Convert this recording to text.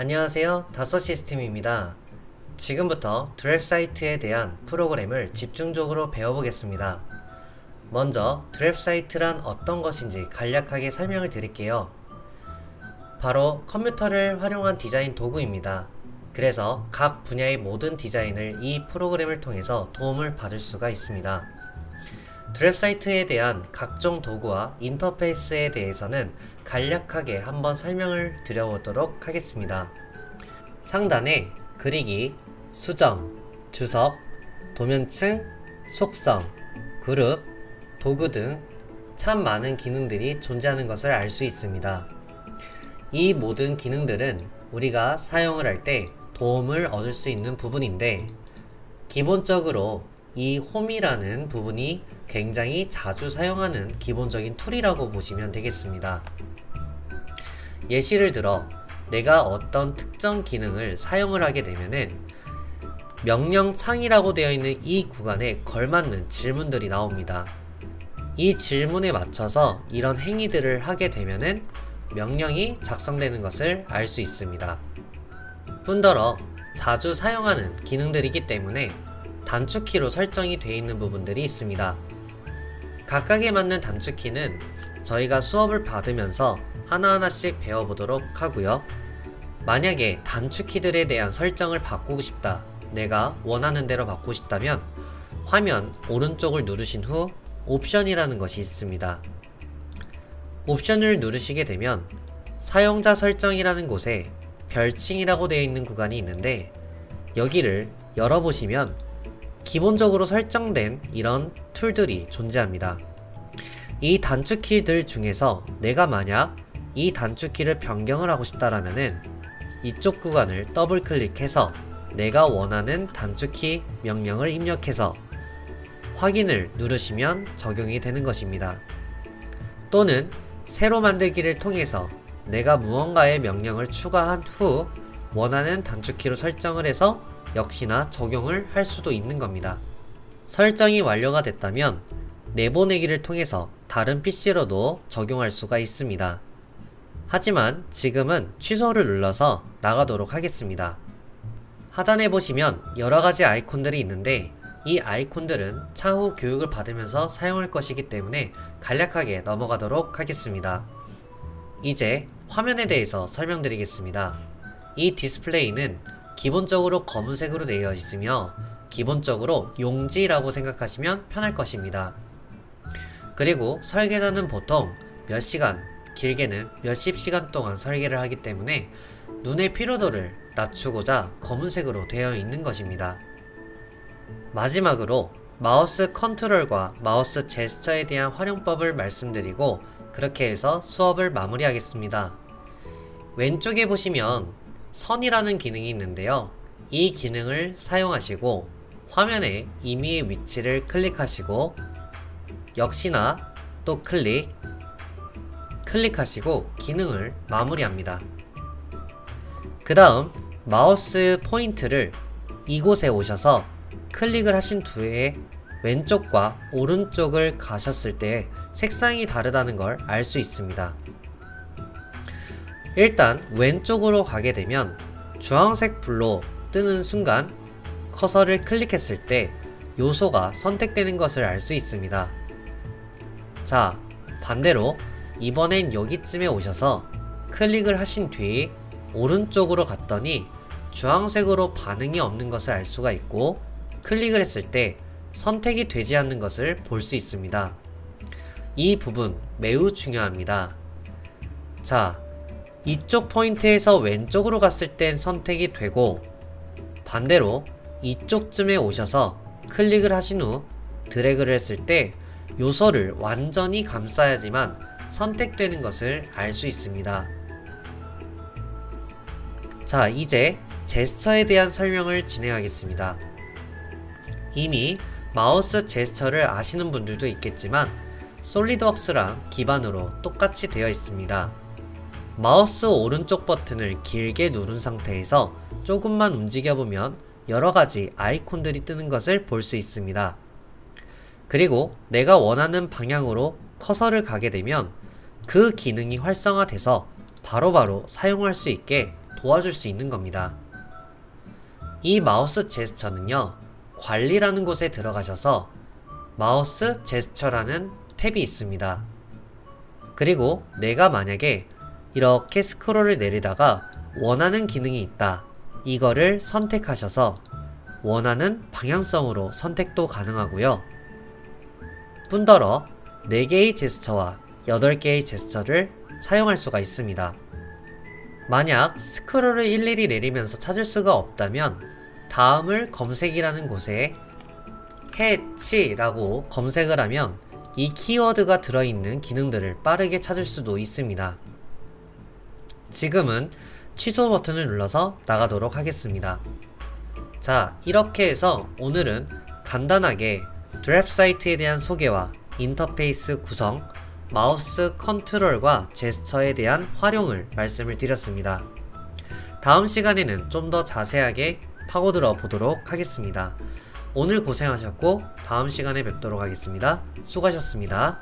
안녕하세요. 다섯 시스템입니다. 지금부터 드랩 사이트에 대한 프로그램을 집중적으로 배워보겠습니다. 먼저 드랩 사이트란 어떤 것인지 간략하게 설명을 드릴게요. 바로 컴퓨터를 활용한 디자인 도구입니다. 그래서 각 분야의 모든 디자인을 이 프로그램을 통해서 도움을 받을 수가 있습니다. 드랩 사이트에 대한 각종 도구와 인터페이스에 대해서는 간략하게 한번 설명을 드려보도록 하겠습니다. 상단에 그리기, 수정, 주석, 도면층, 속성, 그룹, 도구 등 참 많은 기능들이 존재하는 것을 알 수 있습니다. 이 모든 기능들은 우리가 사용을 할 때 도움을 얻을 수 있는 부분인데 기본적으로 이 홈이라는 부분이 굉장히 자주 사용하는 기본적인 툴이라고 보시면 되겠습니다. 예시를 들어 내가 어떤 특정 기능을 사용을 하게 되면은 명령창이라고 되어 있는 이 구간에 걸맞는 질문들이 나옵니다. 이 질문에 맞춰서 이런 행위들을 하게 되면은 명령이 작성되는 것을 알 수 있습니다. 뿐더러 자주 사용하는 기능들이기 때문에 단축키로 설정이 되어 있는 부분들이 있습니다. 각각에 맞는 단축키는 저희가 수업을 받으면서 하나하나씩 배워보도록 하고요. 만약에 단축키들에 대한 설정을 바꾸고 싶다. 내가 원하는 대로 바꾸고 싶다면 화면 오른쪽을 누르신 후 옵션이라는 것이 있습니다. 옵션을 누르시게 되면 사용자 설정이라는 곳에 별칭이라고 되어 있는 구간이 있는데 여기를 열어보시면 기본적으로 설정된 이런 툴들이 존재합니다. 이 단축키들 중에서 내가 만약 이 단축키를 변경을 하고 싶다라면은 이쪽 구간을 더블 클릭해서 내가 원하는 단축키 명령을 입력해서 확인을 누르시면 적용이 되는 것입니다. 또는 새로 만들기를 통해서 내가 무언가의 명령을 추가한 후 원하는 단축키로 설정을 해서 역시나 적용을 할 수도 있는 겁니다. 설정이 완료가 됐다면 내보내기를 통해서 다른 PC로도 적용할 수가 있습니다. 하지만 지금은 취소를 눌러서 나가도록 하겠습니다. 하단에 보시면 여러 가지 아이콘들이 있는데 이 아이콘들은 차후 교육을 받으면서 사용할 것이기 때문에 간략하게 넘어가도록 하겠습니다. 이제 화면에 대해서 설명드리겠습니다. 이 디스플레이는 기본적으로 검은색으로 되어 있으며 기본적으로 용지라고 생각하시면 편할 것입니다. 그리고 설계자는 보통 몇 시간, 길게는 몇십 시간 동안 설계를 하기 때문에 눈의 피로도를 낮추고자 검은색으로 되어 있는 것입니다. 마지막으로 마우스 컨트롤과 마우스 제스처에 대한 활용법을 말씀드리고 그렇게 해서 수업을 마무리하겠습니다. 왼쪽에 보시면 선이라는 기능이 있는데요. 이 기능을 사용하시고 화면에 임의의 위치를 클릭하시고 역시나 또 클릭 클릭하시고 기능을 마무리합니다. 그 다음 마우스 포인트를 이곳에 오셔서 클릭을 하신 뒤에 왼쪽과 오른쪽을 가셨을 때 색상이 다르다는 걸 알 수 있습니다. 일단 왼쪽으로 가게 되면 주황색 불로 뜨는 순간 커서를 클릭했을 때 요소가 선택되는 것을 알 수 있습니다. 자, 반대로 이번엔 여기쯤에 오셔서 클릭을 하신 뒤 오른쪽으로 갔더니 주황색으로 반응이 없는 것을 알 수가 있고 클릭을 했을 때 선택이 되지 않는 것을 볼 수 있습니다. 이 부분 매우 중요합니다. 자, 이쪽 포인트에서 왼쪽으로 갔을 땐 선택이 되고 반대로 이쪽쯤에 오셔서 클릭을 하신 후 드래그를 했을 때 요소를 완전히 감싸야지만 선택되는 것을 알 수 있습니다. 자, 이제 제스처에 대한 설명을 진행하겠습니다. 이미 마우스 제스처를 아시는 분들도 있겠지만 솔리드웍스랑 기반으로 똑같이 되어 있습니다. 마우스 오른쪽 버튼을 길게 누른 상태에서 조금만 움직여보면 여러가지 아이콘들이 뜨는 것을 볼 수 있습니다. 그리고 내가 원하는 방향으로 커서를 가게 되면 그 기능이 활성화돼서 바로바로 사용할 수 있게 도와줄 수 있는 겁니다. 이 마우스 제스처는요, 관리라는 곳에 들어가셔서 마우스 제스처라는 탭이 있습니다. 그리고 내가 만약에 이렇게 스크롤을 내리다가 원하는 기능이 있다. 이거를 선택하셔서 원하는 방향성으로 선택도 가능하고요. 뿐더러 4개의 제스처와 8개의 제스처를 사용할 수가 있습니다. 만약 스크롤을 일일이 내리면서 찾을 수가 없다면 다음을 검색이라는 곳에 해치라고 검색을 하면 이 키워드가 들어있는 기능들을 빠르게 찾을 수도 있습니다. 지금은 취소 버튼을 눌러서 나가도록 하겠습니다. 자, 이렇게 해서 오늘은 간단하게 드랩 사이트에 대한 소개와 인터페이스 구성, 마우스 컨트롤과 제스처에 대한 활용을 말씀을 드렸습니다. 다음 시간에는 좀 더 자세하게 파고들어 보도록 하겠습니다. 오늘 고생하셨고 다음 시간에 뵙도록 하겠습니다. 수고하셨습니다.